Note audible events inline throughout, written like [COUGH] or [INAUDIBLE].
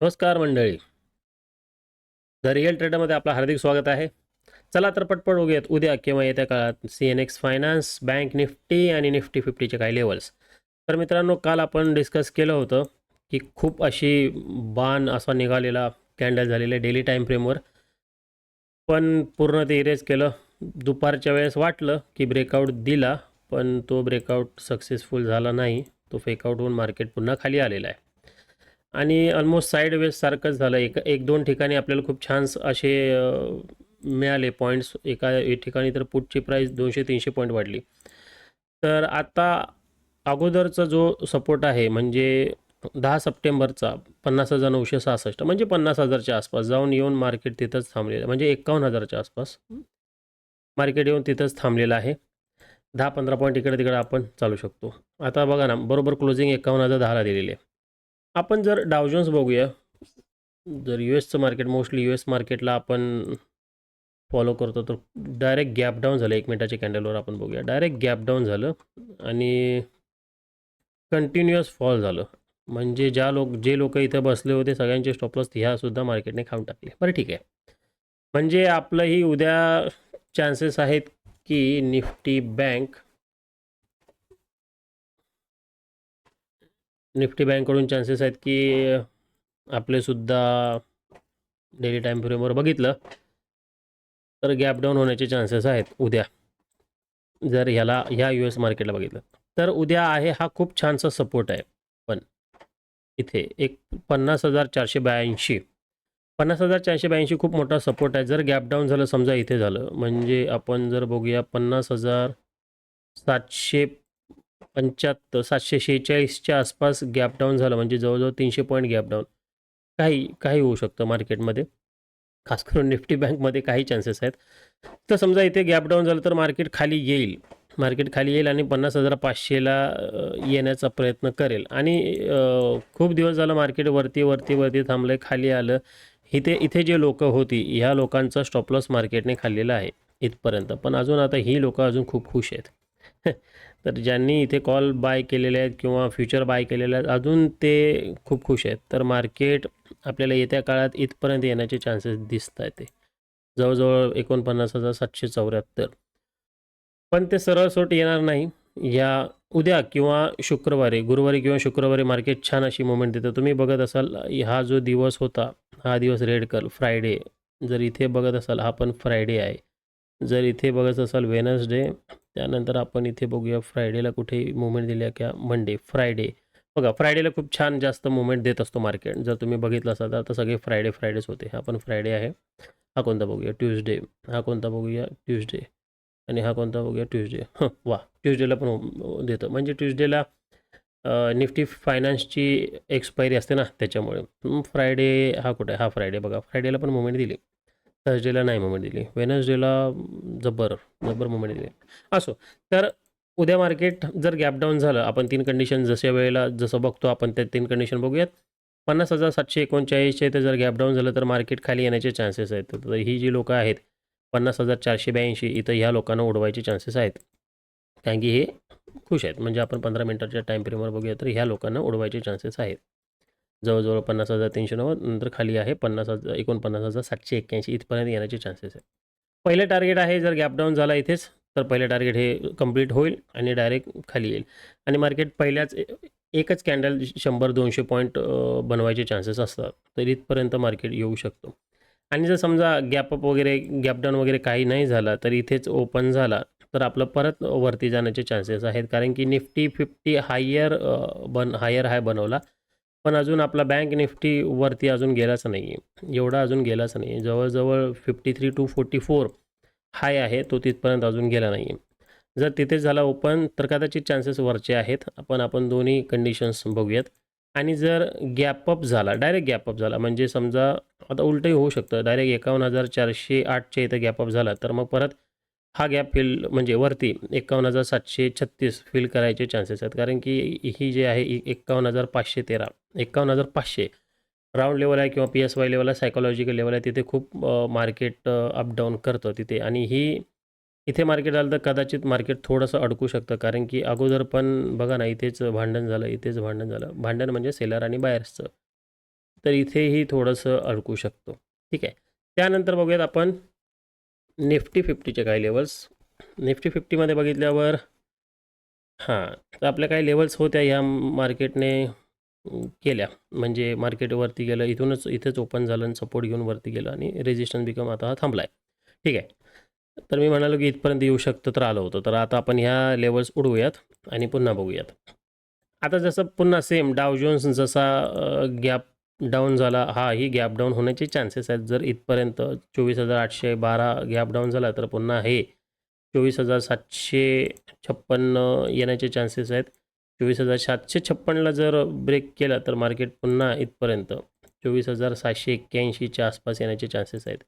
नमस्कार मंडळी. The real ट्रेडरमध्ये आपलं हार्दिक स्वागत आहे. चला तर पटपट बघूयात उद्या किंवा येत्या काळात C N X finance bank Nifty आणि निफ्टी फिफ्टीचे काही लेवल्स तर मित्रांनो काल आपण डिस्कस केलं होतं की खूप अशी बाण असा निघालेला कॅन्डल झालेले डेली टाईम फ्रेमवर पण पूर्ण ते इरेज केलं. दुपारच्या वेळेस वाटलं की ब्रेकआउट दिला पण तो ब्रेकआउट सक्सेसफुल झाला नाही. तो फेकआउट होऊन मार्केट पुन्हा खाली आलेला आहे. आणि ऑलमोस्ट साईड वेज सारखंच झालं. एक एक दोन ठिकाणी आपल्याला खूप छान असे मिळाले पॉईंट्स एका ठिकाणी तर पुटची प्राईस दोनशे तीनशे पॉईंट वाढली. तर आता अगोदरचा जो सपोर्ट आहे म्हणजे दहा सप्टेंबरचा पन्नास हजार नऊशे सहासष्ट म्हणजे पन्नास हजारच्या आसपास जाऊन येऊन मार्केट तिथंच थांबलेलं आहे. म्हणजे एकावन्न हजारच्या आसपास मार्केट येऊन तिथंच थांबलेलं आहे. दहा पंधरा पॉईंट इकडे तिकडे आपण चालू शकतो. आता बघा ना बरोबर क्लोजिंग एकावन्न हजार दहाला दिलेली आहे. आपण जर डावजन्स बघूया जर यू एसचं मार्केट मोस्टली यू एस मार्केटला आपण फॉलो करतो तर डायरेक्ट गॅप डाऊन झालं एक मिनिटाच्या कॅन्डलवर आपण बघूया. डायरेक्ट गॅप डाऊन झालं आणि कंटिन्युअस फॉल झालं. म्हणजे ज्या लोक जे लोक इथं बसले होते सगळ्यांचे स्टॉपलॉस ह्यासुद्धा मार्केटने खाऊन टाकले. बरं ठीक आहे. म्हणजे आपलंही उद्या चान्सेस आहेत की निफ्टी बँक निफ्टी बँककडून चान्सेस आहेत की आपले सुद्धा डेली टाईम फ्रेमवर बघितलं तर गॅप डाऊन होण्याचे चान्सेस आहेत उद्या. जर ह्याला ह्या यू एस मार्केटला बघितलं तर उद्या आहे हा खूप छानसा सपोर्ट आहे. पण इथे एक पन्नास हजार चारशे ब्याऐंशी पन्नास हजार चारशे ब्याऐंशी खूप मोठा सपोर्ट आहे. जर गॅप डाऊन झालं समजा इथे झालं म्हणजे आपण जर बघूया पन्नास हजार सातशे पंच्याहत्तर सातशे शेहेचाळीसच्या आसपास गॅप डाऊन झालं. म्हणजे जवळजवळ तीनशे पॉईंट गॅप डाऊन काही काही होऊ शकतं मार्केटमध्ये खास करून निफ्टी बँकमध्ये काही चान्सेस आहेत. तर समजा इथे गॅप डाऊन झालं तर मार्केट खाली येईल. मार्केट खाली येईल आणि पन्नास हजार पाचशेला येण्याचा प्रयत्न करेल. आणि खूप दिवस झालं मार्केट वरती वरती वरती थांबलं खाली आलं. इथे इथे जे लोक होती ह्या लोकांचा स्टॉपलॉस मार्केटने खाल्लेला आहे इथपर्यंत. पण अजून आता ही लोकं अजून खूप खुश आहेत. [LAUGHS] तर ज्यांनी इथे कॉल बाय केलेले आहेत किंवा फ्युचर बाय केलेले आहेत अजून ते खूप खुश आहेत. तर मार्केट आपल्याला येत्या काळात इथपर्यंत येण्याचे चान्सेस दिसत आहेत ते. जवळजवळ एकोणपन्नास हजार सातशे चौऱ्याहत्तर. पण ते सरळ सोट येणार नाही. या उद्या किंवा शुक्रवारी गुरुवारी किंवा शुक्रवारी मार्केट छान अशी मुवमेंट देतं. तुम्ही बघत असाल हा जो दिवस होता हा दिवस रेड कर फ्रायडे जर इथे बघत असाल हा पण फ्रायडे आहे. जर इथे बघत असाल वेनसडे त्यानंतर आपण इथे बघूया फ्रायडेला कुठे मुवमेंट दिली आहे का मंडे फ्रायडे बघा फ्रायडेला खूप छान जास्त मुवमेंट देत असतो मार्केट जर तुम्ही बघितलं असाल तर आता सगळे फ्रायडे फ्रायडेच होते. हा पण फ्रायडे आहे. हा कोणता बघूया? ट्यूजडे हा कोणता बघूया? ट्यूजडे आणि हा कोणता बघूया? ट्यूजडे हां वा ट्यूजडेला पण हो- देतं. म्हणजे ट्यूजडेला निफ्टी फायनान्सची एक्सपायरी असते ना त्याच्यामुळे. फ्रायडे हा कुठे? आहे? हा फ्रायडे बघा फ्रायडेला पण मुवमेंट दिली. थर्सडेला नाही मुवमेंट दिली. वेनसडेला जबर जबर मुवमेंट दिली. असो. तर उद्या मार्केट जर गॅप डाऊन झालं आपण तीन कंडिशन जशा वेळेला जसं बघतो आपण त्या तीन कंडिशन बघूयात. पन्नास हजार सातशे एकोणचाळीसचे इथे जर गॅप डाऊन झालं तर मार्केट खाली येण्याचे चान्सेस आहेत. तर ही जी लोकं आहेत पन्नास हजार चारशे ब्याऐंशी इथं ह्या लोकांना उडवायचे चान्सेस आहेत. कारण की हे खुश आहेत. म्हणजे आपण पंधरा मिनटाच्या टाईम फ्रेमवर बघूया तर ह्या लोकांना उडवायचे चान्सेस आहेत. जवळजवळ पन्नास हजार तीनशे नव्वद नंतर खाली आहे पन्नास हजार एकोणपन्नास हजार सातशे एक्क्याऐंशी इथपर्यंत येण्याचे चान्सेस आहे पहिलं टार्गेट आहे जर गॅप डाऊन झाला इथेच तर पहिलं टार्गेट हे कंप्लीट होईल आणि डायरेक्ट खाली येईल. आणि मार्केट पहिल्याच एकच कॅन्डल शंभर दोनशे पॉईंट बनवायचे चान्सेस असतात तर इथपर्यंत मार्केट येऊ शकतो. आणि जर समजा गॅपअप वगैरे गॅप डाऊन वगैरे काही नाही झाला तर इथेच ओपन झाला तर आपलं परत वरती जाण्याचे चान्सेस आहेत. कारण की निफ्टी फिफ्टी हायर बन हायर हाय बनवला पण अजून आपला बँक निफ्टीवरती अजून गेलाच नाही आहे एवढा अजून गेलाच नाही आहे जवळजवळ fifty three two forty four high आहे तो तिथपर्यंत अजून गेला नाही आहे जर तिथे झाला ओपन तर कदाचित चान्सेस वरचे आहेत. आपण आपण दोन्ही कंडिशन्स बघूयात. आणि जर गॅपअप झाला डायरेक्ट गॅपअप झाला म्हणजे समजा आता उलटंही होऊ शकतं. डायरेक्ट एकावन्न हजार चारशे आठच्या इथं गॅपअप झाला तर मग परत हा गॅप फिल म्हणजे वरती एकावन्न हजार सातशे छत्तीस फिल करायचे चान्सेस आहेत. कारण की ही जे आहे एकावन्न हजार पाचशे तेरा एकावन्न हजार पाचशे. राऊंड लेवल आहे किंवा पी एस वाय लेवल आहे सायकोलॉजिकल लेवल आहे तिथे खूप मार्केट अप डाऊन करतं तिथे. आणि ही इथे मार्केट आलं तर कदाचित मार्केट थोडंसं अडकू शकतं. कारण की अगोदर पण बघा ना इथेच भांडण झालं इथेच भांडण झालं. भांडण म्हणजे सेलर आणि बायर्सचं तर इथेही थोडंसं अडकू शकतो. ठीक आहे. त्यानंतर बघूयात आपण निफ्टी फिफ्टीचे काही लेवल्स निफ्टी फिफ्टीमध्ये बघितल्यावर हां तर आपल्या काही लेवल्स होत्या ह्या मार्केटने केल्या. म्हणजे मार्केट वरती गेलं इथूनच इथेच ओपन झालं आणि सपोर्ट घेऊन वरती गेलं आणि रेजिस्टन्स बिकम आता हा थांबला आहे ठीक आहे. तर मी म्हणालो की इथपर्यंत येऊ शकतं तर आलं होतं. तर आता आपण ह्या लेवल्स उडवूयात आणि पुन्हा बघूयात. आता जसं पुन्हा सेम डाव जोन्स जसा गॅप डाऊन झाला हा ही गॅप डाऊन होण्याचे चान्सेस आहेत. जर इथपर्यंत चोवीस हजार आठशे बारा गॅप डाऊन झाला तर पुन्हा हे चोवीस हजार सातशे छप्पन्न येण्याचे चान्सेस आहेत. चोवीस हजार सातशे छप्पनला जर ब्रेक केला तर मार्केट पुन्हा इथपर्यंत चोवीस हजार सातशे एक्क्याऐंशीच्या आसपास येण्याचे चान्सेस आहेत.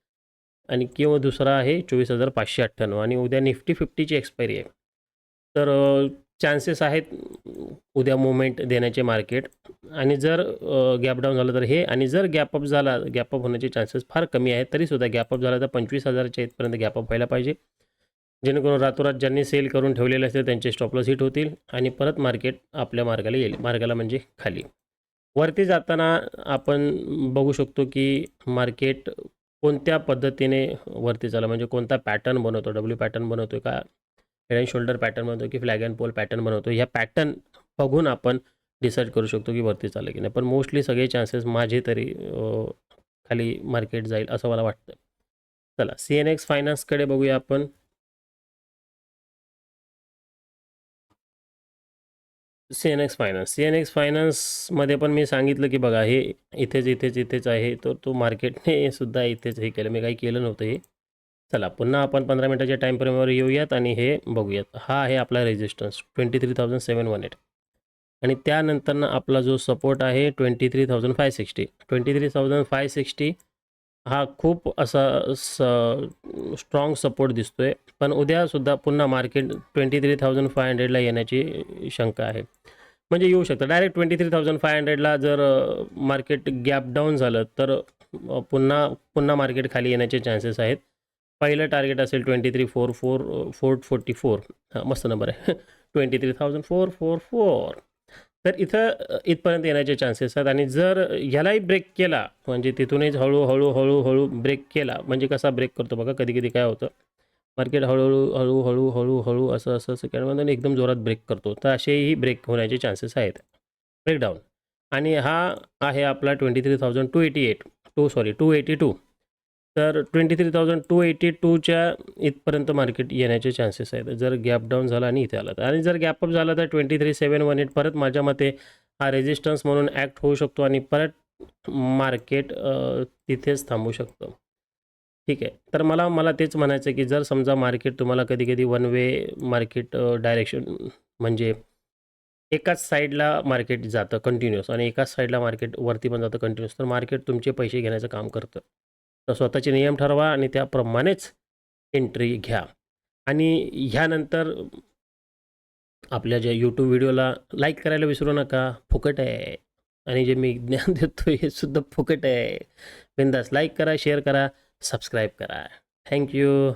आणि किंवा दुसरा आहे चोवीस हजार पाचशे अठ्ठ्याण्णव. आणि उद्या निफ्टी फिफ्टीची एक्सपायरी आहे. तर चान्सेस आहेत उद्या मुवमेंट देण्याचे मार्केट आणि जर गॅप डाऊन झालं तर हे आणि जर गॅपअप झाला गॅपअप होण्याचे चान्सेस फार कमी आहेत तरीसुद्धा गॅपअप झाला तर पंचवीस हजारच्या इथपर्यंत गॅपअप व्हायला पाहिजे. जेणेकरून रातोरात ज्यांनी सेल करून ठेवलेले असतील त्यांचे स्टॉपलॉस हिट होतील आणि परत मार्केट आपल्या मार्गाला येईल मार्गाला म्हणजे खाली. वरती जाताना आपण बघू शकतो की मार्केट कोणत्या पद्धतीने वरती चाललं म्हणजे कोणता पॅटर्न बनवतो डब्ल्यू पॅटर्न बनवतो का? हेड अँड शोल्डर पॅटर्न बनवतो की फ्लॅग अँड पोल पॅटर्न बनवतो ह्या पॅटर्न बघून आपण डिसाईड करू शकतो की वरती चालेल की नाही. पण मोस्टली सगळे चान्सेस माझे तरी खाली मार्केट जाईल असं मला वाटतं. चला सी एन एक्स फायनान्सकडे बघूया आपण. C N X finance C N X फायनान्समध्ये पण मी सांगितलं की बघा हे इथेच इथेच इथेच आहे. तर तो मार्केटने सुद्धा इथेच हे केलं. मी काही केलं नव्हतं हे. चला पुन्हा आपण पंधरा मिनटाच्या टाईम फ्रेमवर येऊयात आणि हे बघूयात. हा आहे आपला resistance twenty three thousand seven one eight आणि त्यानंतरनं आपला जो सपोर्ट आहे twenty three thousand five sixty twenty three thousand five sixty हा खूप असा स स्ट्रॉंग सपोर्ट दिसतो आहे पण उद्यासुद्धा पुन्हा market twenty three thousand five हंड्रेडला येण्याची शंका आहे. म्हणजे येऊ शकतं. Direct twenty three thousand five हंड्रेडला जर मार्केट गॅप डाऊन झालं तर पुन्हा पुन्हा मार्केट खाली येण्याचे चान्सेस आहेत. पहिलं टार्गेट असेल twenty three four four four forty four हां मस्त नंबर आहे. Twenty three thousand four four four तर इथं इथपर्यंत येण्याचे चान्सेस आहेत. आणि जर ह्यालाही ब्रेक केला म्हणजे तिथूनच हळूहळू हळूहळू ब्रेक केला म्हणजे कसा ब्रेक करतो बघा कधी कधी काय होतं? मार्केट हळूहळू हळूहळू हळूहळू असं असं सेकंडमधून एकदम जोरात ब्रेक करतो. तर असेही ब्रेक होण्याचे चान्सेस आहेत. ब्रेकडाऊन आणि हा आहे आपला twenty three thousand two eighty eight two sorry two eighty two तर twenty three thousand two eighty टूच्या इथपर्यंत मार्केट येण्याचे चान्सेस आहेत. जर गॅप डाऊन झाला आणि इथे आला तर. आणि जर गॅपअप झाला तर twenty three seven one eight परत माझ्या मते हा रेजिस्टन्स म्हणून ॲक्ट होऊ शकतो आणि परत मार्केट तिथेच थांबू शकतो. ठीक आहे. तर मला मला तेच म्हणायचं आहे की जर समजा मार्केट तुम्हाला कधी कधी वन वे मार्केट डायरेक्शन म्हणजे एकाच साईडला मार्केट जातं कंटिन्युअस आणि एकाच साईडला मार्केट वरती पण जातं कंटिन्युअस तर मार्केट तुमचे पैसे घेण्याचं काम करतं. तर स्वतःचे नियम ठरवा आणि त्याप्रमाणेच एंट्री घ्या. आणि ह्यानंतर आपल्या ज्या यूट्यूब व्हिडिओला लाईक करायला विसरू नका. फुकट आहे. आणि जे मी ज्ञान देतो हे सुद्धा फुकट आहे. बिंदास लाईक करा शेअर करा सबस्क्राईब करा. थँक्यू